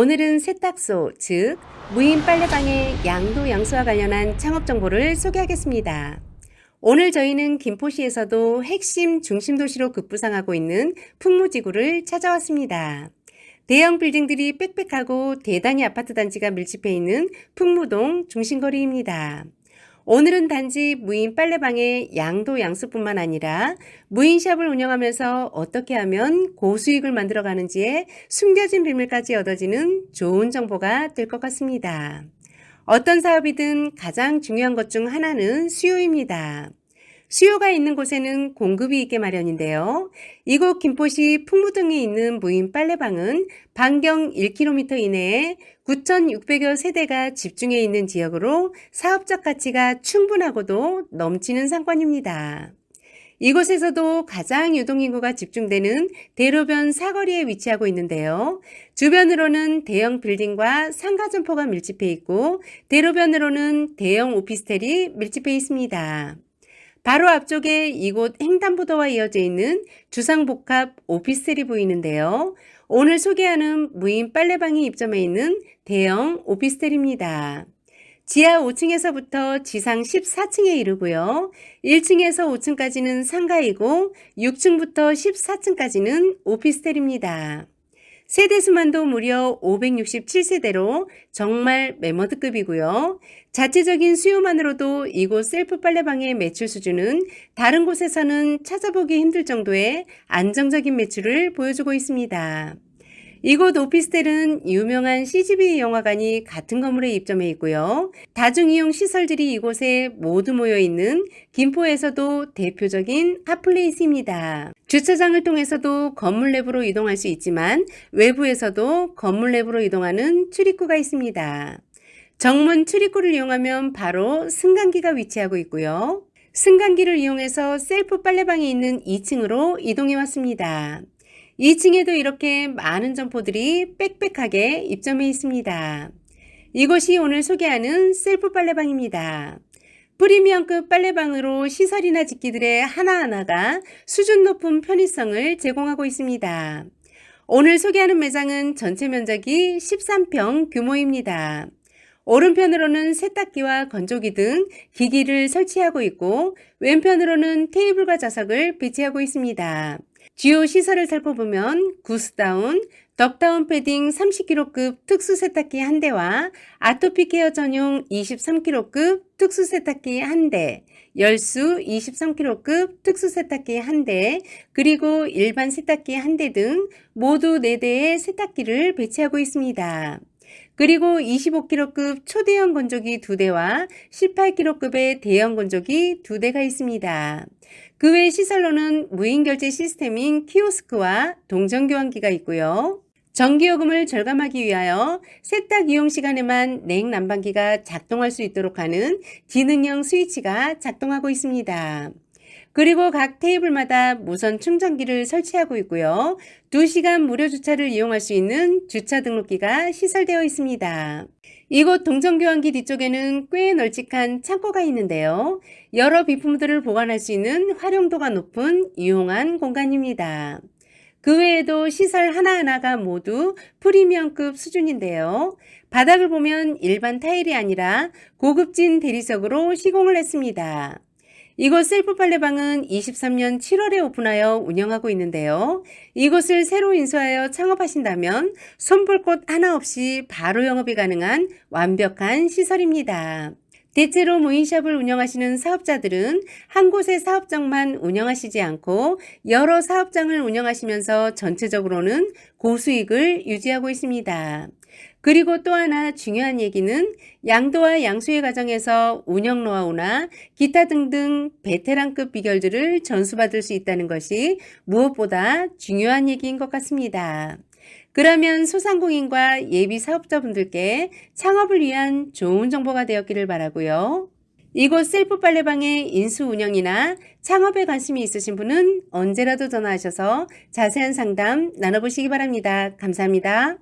오늘은 세탁소, 즉 무인 빨래방의 양도 양수와 관련한 창업 정보를 소개하겠습니다. 오늘 저희는 김포시에서도 핵심 중심 도시로 급부상하고 있는 풍무지구를 찾아왔습니다. 대형 빌딩들이 빽빽하고 대단히 아파트 단지가 밀집해 있는 풍무동 중심거리입니다. 오늘은 단지 무인 빨래방의 양도 양수뿐만 아니라 무인샵을 운영하면서 어떻게 하면 고수익을 만들어 가는지에 숨겨진 비밀까지 얻어지는 좋은 정보가 될 것 같습니다. 어떤 사업이든 가장 중요한 것 중 하나는 수요입니다. 수요가 있는 곳에는 공급이 있게 마련인데요. 이곳 김포시 풍무동에 있는 무인 빨래방은 반경 1km 이내에 9,600여 세대가 집중해 있는 지역으로 사업적 가치가 충분하고도 넘치는 상권입니다. 이곳에서도 가장 유동인구가 집중되는 대로변 사거리에 위치하고 있는데요. 주변으로는 대형 빌딩과 상가점포가 밀집해 있고 대로변으로는 대형 오피스텔이 밀집해 있습니다. 바로 앞쪽에 이곳 횡단보도와 이어져 있는 주상복합 오피스텔이 보이는데요. 오늘 소개하는 무인 빨래방이 입점해 있는 대형 오피스텔입니다. 지하 5층에서부터 지상 14층에 이르고요. 1층에서 5층까지는 상가이고 6층부터 14층까지는 오피스텔입니다. 세대 수만도 무려 567세대로 정말 메머드급이고요. 자체적인 수요만으로도 이곳 셀프 빨래방의 매출 수준은 다른 곳에서는 찾아보기 힘들 정도의 안정적인 매출을 보여주고 있습니다. 이곳 오피스텔은 유명한 CGV 영화관이 같은 건물에 입점해 있고요. 다중이용 시설들이 이곳에 모두 모여 있는 김포에서도 대표적인 핫플레이스입니다. 주차장을 통해서도 건물 내부로 이동할 수 있지만 외부에서도 건물 내부로 이동하는 출입구가 있습니다. 정문 출입구를 이용하면 바로 승강기가 위치하고 있고요. 승강기를 이용해서 셀프 빨래방이 있는 2층으로 이동해 왔습니다. 2층에도 이렇게 많은 점포들이 빽빽하게 입점해 있습니다. 이곳이 오늘 소개하는 셀프 빨래방입니다. 프리미엄급 빨래방으로 시설이나 집기들의 하나하나가 수준 높은 편의성을 제공하고 있습니다. 오늘 소개하는 매장은 전체 면적이 13평 규모입니다. 오른편으로는 세탁기와 건조기 등 기기를 설치하고 있고 왼편으로는 테이블과 좌석을 배치하고 있습니다. 주요 시설을 살펴보면 구스다운, 덕다운 패딩 30kg급 특수 세탁기 한 대와 아토피 케어 전용 23kg급 특수 세탁기 한 대, 열수 23kg급 특수 세탁기 한 대, 그리고 일반 세탁기 한 대 등 모두 4대의 세탁기를 배치하고 있습니다. 그리고 25kg급 초대형 건조기 2대와 18kg급의 대형 건조기 2대가 있습니다. 그 외 시설로는 무인 결제 시스템인 키오스크와 동전 교환기가 있고요. 전기요금을 절감하기 위하여 세탁 이용 시간에만 냉난방기가 작동할 수 있도록 하는 기능형 스위치가 작동하고 있습니다. 그리고 각 테이블마다 무선 충전기를 설치하고 있고요. 2시간 무료 주차를 이용할 수 있는 주차 등록기가 시설되어 있습니다. 이곳 동정교환기 뒤쪽에는 꽤 널찍한 창고가 있는데요. 여러 비품들을 보관할 수 있는 활용도가 높은 유용한 공간입니다. 그 외에도 시설 하나하나가 모두 프리미엄급 수준인데요. 바닥을 보면 일반 타일이 아니라 고급진 대리석으로 시공을 했습니다. 이곳 셀프 빨래방은 23년 7월에 오픈하여 운영하고 있는데요. 이곳을 새로 인수하여 창업하신다면 손볼 곳 하나 없이 바로 영업이 가능한 완벽한 시설입니다. 대체로 무인샵을 운영하시는 사업자들은 한 곳의 사업장만 운영하시지 않고 여러 사업장을 운영하시면서 전체적으로는 고수익을 유지하고 있습니다. 그리고 또 하나 중요한 얘기는 양도와 양수의 과정에서 운영 노하우나 기타 등등 베테랑급 비결들을 전수받을 수 있다는 것이 무엇보다 중요한 얘기인 것 같습니다. 그러면 소상공인과 예비 사업자분들께 창업을 위한 좋은 정보가 되었기를 바라고요. 이곳 셀프 빨래방의 인수 운영이나 창업에 관심이 있으신 분은 언제라도 전화하셔서 자세한 상담 나눠보시기 바랍니다. 감사합니다.